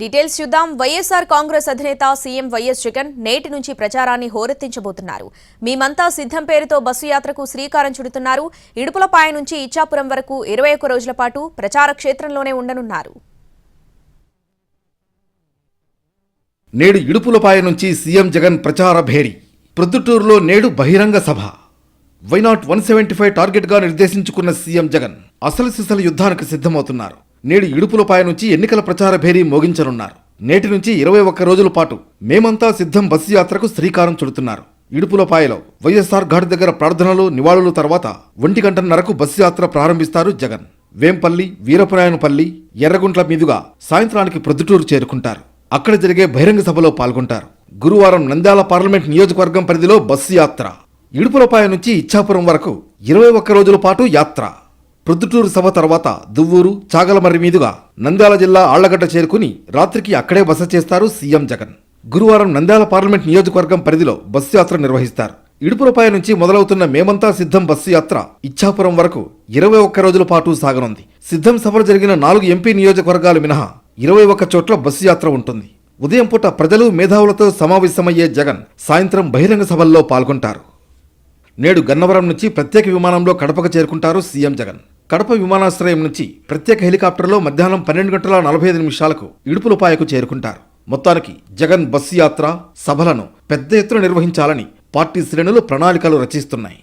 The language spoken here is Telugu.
డీటెయిల్స్ చూద్దాం. వైఎస్ఆర్ కాంగ్రెస్ అధినేత సీఎం వైఎస్ జగన్ నేటి నుంచి ప్రచారాన్ని హోరెత్తించబోతున్నారు. మేమంతా సిద్ధం పేరుతో బస్సు యాత్రకు శ్రీకారం చుడుతున్నారు. ఇడుపులపాయ నుంచి ఇచ్చాపురం వరకు ఇరవై ఒక్క రోజుల పాటు ప్రచార క్షేత్రంలోనే ఉండనున్నారు. నేడు ఇడుపులపాయ నుంచి సీఎం జగన్ ప్రచార భేరి. ప్రొద్దుటూరులో నేడు బహిరంగ సభ. వైనాట్ వన్ సెవెంటీ ఫైవ్ టార్గెట్గా నిర్దేశించుకున్న సీఎం జగన్ అసలు సిసలు యుద్ధానికి సిద్ధమవుతున్నారు. నేడు ఇడుపులపాయ నుంచి ఎన్నికల ప్రచార భేరీ మోగించనున్నారు. నేటి నుంచి ఇరవై ఒక్క రోజుల పాటు మేమంతా సిద్ధం బస్సు యాత్రకు శ్రీకారం చుడుతున్నారు. ఇడుపులపాయలో వైఎస్ఆర్ ఘాట్ దగ్గర ప్రార్థనలు నివాళులు తర్వాత ఒంటి గంటన్నరకు బస్సు యాత్ర ప్రారంభిస్తారు జగన్. వేంపల్లి వీరపురాయనపల్లి ఎర్రగుంట్ల మీదుగా సాయంత్రానికి ప్రొద్దుటూరు చేరుకుంటారు. అక్కడ జరిగే బహిరంగ సభలో పాల్గొంటారు. గురువారం నంద్యాల పార్లమెంట్ నియోజకవర్గం పరిధిలో బస్సు యాత్ర. ఇడుపులపాయ నుంచి ఇచ్చాపురం వరకు ఇరవై ఒక్క రోజుల పాటు యాత్ర. ప్రొద్దుటూరు సభ తర్వాత దువ్వూరు చాగలమర్రి మీదుగా నంద్యాల జిల్లా ఆళ్ళగడ్డ చేరుకుని రాత్రికి అక్కడే బస చేస్తారు సీఎం జగన్. గురువారం నంద్యాల పార్లమెంట్ నియోజకవర్గం పరిధిలో బస్సు యాత్ర నిర్వహిస్తారు. ఇడుపులపాయ నుంచి మొదలవుతున్న మేమంతా సిద్ధం బస్సు యాత్ర ఇచ్చాపురం వరకు ఇరవై ఒక్క రోజుల పాటు సాగనుంది. సిద్ధం సభలు జరిగిన నాలుగు ఎంపీ నియోజకవర్గాలు మినహా ఇరవై ఒక్క చోట్ల బస్సు యాత్ర ఉంటుంది. ఉదయం పూట ప్రజలు మేధావులతో సమావేశమయ్యే జగన్ సాయంత్రం బహిరంగ సభల్లో పాల్గొంటారు. నేడు గన్నవరం నుంచి ప్రత్యేక విమానంలో కడపకు చేరుకుంటారు సీఎం జగన్. కడప విమానాశ్రయం నుంచి ప్రత్యేక హెలికాప్టర్లో మధ్యాహ్నం పన్నెండు గంటల నలభై ఐదు నిమిషాలకు ఇడుపులపాయకు చేరుకుంటారు. మొత్తానికి జగన్ బస్సు యాత్ర సభలను పెద్ద ఎత్తున నిర్వహించాలని పార్టీ శ్రేణులు ప్రణాళికలు రచిస్తున్నాయి.